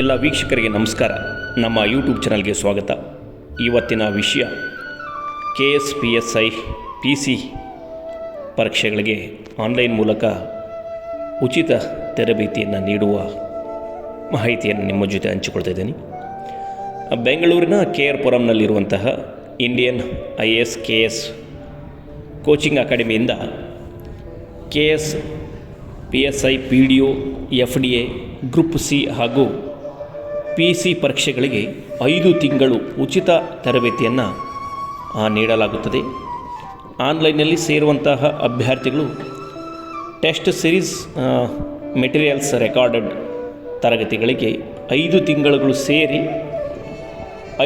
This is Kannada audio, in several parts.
ಎಲ್ಲ ವೀಕ್ಷಕರಿಗೆ ನಮಸ್ಕಾರ. ನಮ್ಮ ಯೂಟ್ಯೂಬ್ ಚಾನಲ್ಗೆ ಸ್ವಾಗತ. ಇವತ್ತಿನ ವಿಷಯ K S P S I P C ಪರೀಕ್ಷೆಗಳಿಗೆ ಆನ್ಲೈನ್ ಮೂಲಕ ಉಚಿತ ತರಬೇತಿಯನ್ನು ನೀಡುವ ಮಾಹಿತಿಯನ್ನು ನಿಮ್ಮ ಜೊತೆ ಹಂಚಿಕೊಳ್ತಾ ಇದ್ದೀನಿ. ಬೆಂಗಳೂರಿನ K R ಪುರಂನಲ್ಲಿರುವಂತಹ Indian I S K S coaching ಅಕಾಡೆಮಿಯಿಂದ K S P S I P D O F D A group C ಹಾಗೂ ಪಿ ಸಿ ಪರೀಕ್ಷೆಗಳಿಗೆ ಐದು ತಿಂಗಳು ಉಚಿತ ತರಬೇತಿಯನ್ನು ನೀಡಲಾಗುತ್ತದೆ. ಆನ್ಲೈನ್ನಲ್ಲಿ ಸೇರುವಂತಹ ಅಭ್ಯರ್ಥಿಗಳು ಟೆಸ್ಟ್ ಸಿರೀಸ್ ಮೆಟೀರಿಯಲ್ಸ್ ರೆಕಾರ್ಡೆಡ್ ತರಗತಿಗಳಿಗೆ ಐದು ತಿಂಗಳುಗಳು ಸೇರಿ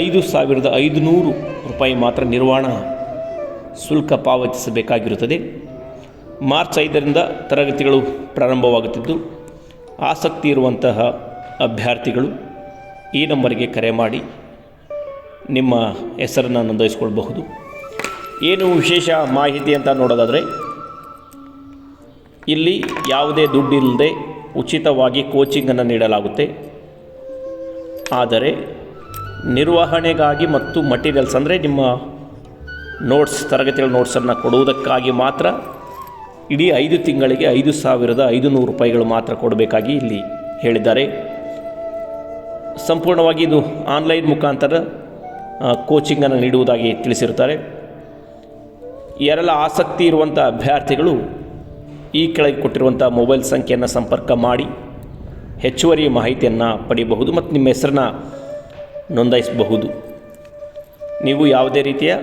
ಐದು ಸಾವಿರದ ಐದುನೂರು ರೂಪಾಯಿ ಮಾತ್ರ ನಿರ್ವಹಣಾ ಶುಲ್ಕ ಪಾವತಿಸಬೇಕಾಗಿರುತ್ತದೆ. ಮಾರ್ಚ್ ಐದರಿಂದ ತರಗತಿಗಳು ಪ್ರಾರಂಭವಾಗುತ್ತಿದ್ದು, ಆಸಕ್ತಿ ಇರುವಂತಹ ಅಭ್ಯರ್ಥಿಗಳು ಈ ನಂಬರಿಗೆ ಕರೆ ಮಾಡಿ ನಿಮ್ಮ ಹೆಸರನ್ನು ನೋಂದಾಯಿಸ್ಕೊಳ್ಬಹುದು. ಏನು ವಿಶೇಷ ಮಾಹಿತಿ ಅಂತ ನೋಡೋದಾದರೆ, ಇಲ್ಲಿ ಯಾವುದೇ ದುಡ್ಡಿಲ್ಲದೆ ಉಚಿತವಾಗಿ ಕೋಚಿಂಗನ್ನು ನೀಡಲಾಗುತ್ತೆ. ಆದರೆ ನಿರ್ವಹಣೆಗಾಗಿ ಮತ್ತು ಮಟೀರಿಯಲ್ಸ್ ಅಂದರೆ ನಿಮ್ಮ ನೋಟ್ಸ್ ತರಗತಿಗಳ ನೋಟ್ಸನ್ನು ಕೊಡುವುದಕ್ಕಾಗಿ ಮಾತ್ರ ಇಡೀ ಐದು ತಿಂಗಳಿಗೆ ಐದು ಸಾವಿರದ ಐದು ನೂರು ರೂಪಾಯಿಗಳು ಮಾತ್ರ ಕೊಡಬೇಕಾಗಿ ಇಲ್ಲಿ ಹೇಳಿದ್ದಾರೆ. ಸಂಪೂರ್ಣವಾಗಿ ಇದು ಆನ್ಲೈನ್ ಮುಖಾಂತರ ಕೋಚಿಂಗನ್ನು ನೀಡುವುದಾಗಿ ತಿಳಿಸಿರುತ್ತಾರೆ. ಯಾರೆಲ್ಲ ಆಸಕ್ತಿ ಇರುವಂಥ ಅಭ್ಯರ್ಥಿಗಳು ಈ ಕೆಳಗೆ ಕೊಟ್ಟಿರುವಂಥ ಮೊಬೈಲ್ ಸಂಖ್ಯೆಯನ್ನು ಸಂಪರ್ಕ ಮಾಡಿ ಹೆಚ್ಚುವರಿ ಮಾಹಿತಿಯನ್ನು ಪಡೆಯಬಹುದು ಮತ್ತು ನಿಮ್ಮ ಹೆಸರನ್ನ ನೋಂದಾಯಿಸಬಹುದು. ನೀವು ಯಾವುದೇ ರೀತಿಯ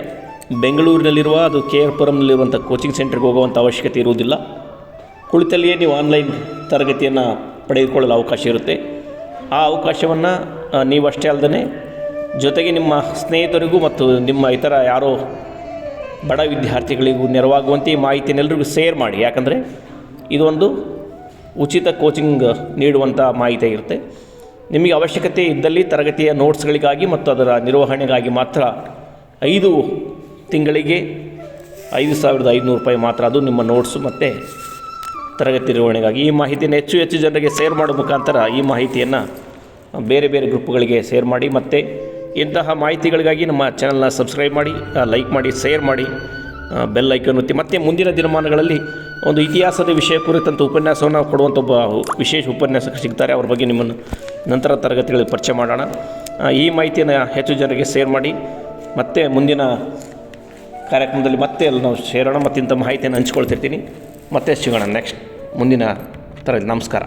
ಬೆಂಗಳೂರಿನಲ್ಲಿರುವ ಅದು ಕೆ ಆರ್ ಪುರಂನಲ್ಲಿರುವಂಥ ಕೋಚಿಂಗ್ ಸೆಂಟರ್ಗೆ ಹೋಗುವಂಥ ಅವಶ್ಯಕತೆ ಇರುವುದಿಲ್ಲ. ಕುಳಿತಲ್ಲಿಯೇ ನೀವು ಆನ್ಲೈನ್ ತರಗತಿಯನ್ನು ಪಡೆದುಕೊಳ್ಳಲು ಅವಕಾಶ ಇರುತ್ತೆ. ಆ ಅವಕಾಶವನ್ನು ನೀವಷ್ಟೇ ಅಲ್ಲದೆ ಜೊತೆಗೆ ನಿಮ್ಮ ಸ್ನೇಹಿತರಿಗೂ ಮತ್ತು ನಿಮ್ಮ ಇತರ ಯಾರೋ ಬಡ ವಿದ್ಯಾರ್ಥಿಗಳಿಗೂ ನೆರವಾಗುವಂತೆ ಈ ಮಾಹಿತಿನೆಲ್ಲರಿಗೂ ಶೇರ್ ಮಾಡಿ. ಯಾಕಂದರೆ ಇದೊಂದು ಉಚಿತ ಕೋಚಿಂಗ್ ನೀಡುವಂಥ ಮಾಹಿತಿ ಇರುತ್ತೆ ನಿಮಗೆ ಅವಶ್ಯಕತೆ ಇದ್ದಲ್ಲಿ ತರಗತಿಯ ನೋಟ್ಸ್ಗಳಿಗಾಗಿ ಮತ್ತು ಅದರ ನಿರ್ವಹಣೆಗಾಗಿ ಮಾತ್ರ ಐದು ತಿಂಗಳಿಗೆ ಐದು ಸಾವಿರದ ಐದುನೂರು ರೂಪಾಯಿ ಮಾತ್ರ ಅದು ನಿಮ್ಮ ನೋಟ್ಸು ಮತ್ತು ತರಗತಿ ನಿರ್ವಹಣೆಗಾಗಿ ಈ ಮಾಹಿತಿಯನ್ನು ಹೆಚ್ಚು ಹೆಚ್ಚು ಜನರಿಗೆ ಶೇರ್ ಮಾಡೋ ಮುಖಾಂತರ ಈ ಮಾಹಿತಿಯನ್ನು ಬೇರೆ ಬೇರೆ ಗ್ರೂಪ್ಗಳಿಗೆ ಶೇರ್ ಮಾಡಿ ಮತ್ತು ಇಂತಹ ಮಾಹಿತಿಗಳಿಗಾಗಿ ನಮ್ಮ ಚಾನಲ್ನ ಸಬ್ಸ್ಕ್ರೈಬ್ ಮಾಡಿ ಲೈಕ್ ಮಾಡಿ, ಶೇರ್ ಮಾಡಿ ಬೆಲ್ ಐಕನ್ ಒತ್ತಿ. ಮತ್ತು ಮುಂದಿನ ದಿನಮಾನಗಳಲ್ಲಿ ಒಂದು ಇತಿಹಾಸದ ವಿಷಯ ಕುರಿತಂಥ ಉಪನ್ಯಾಸವನ್ನು ಕೊಡುವಂಥ ಒಬ್ಬ ವಿಶೇಷ ಉಪನ್ಯಾಸಕ ಸಿಗ್ತಾರೆ. ಅವ್ರ ಬಗ್ಗೆ ನಿಮ್ಮನ್ನು ನಂತರ ತರಗತಿಗಳಲ್ಲಿ ಪರಿಚಯ ಮಾಡೋಣ. ಈ ಮಾಹಿತಿಯನ್ನು ಹೆಚ್ಚು ಜನರಿಗೆ ಶೇರ್ ಮಾಡಿ, ಮತ್ತೆ ಮುಂದಿನ ಕಾರ್ಯಕ್ರಮದಲ್ಲಿ ಮತ್ತೆ ಅಲ್ಲಿ ನಾವು ಸೇರೋಣ. ಮತ್ತು ಮಾಹಿತಿಯನ್ನು ಹಂಚ್ಕೊಳ್ತಿರ್ತೀನಿ. ಮತ್ತೆ ಸಿಗೋಣ ನೆಕ್ಸ್ಟ್ ಮುಂದಿನ ತರಗತಿ. ನಮಸ್ಕಾರ.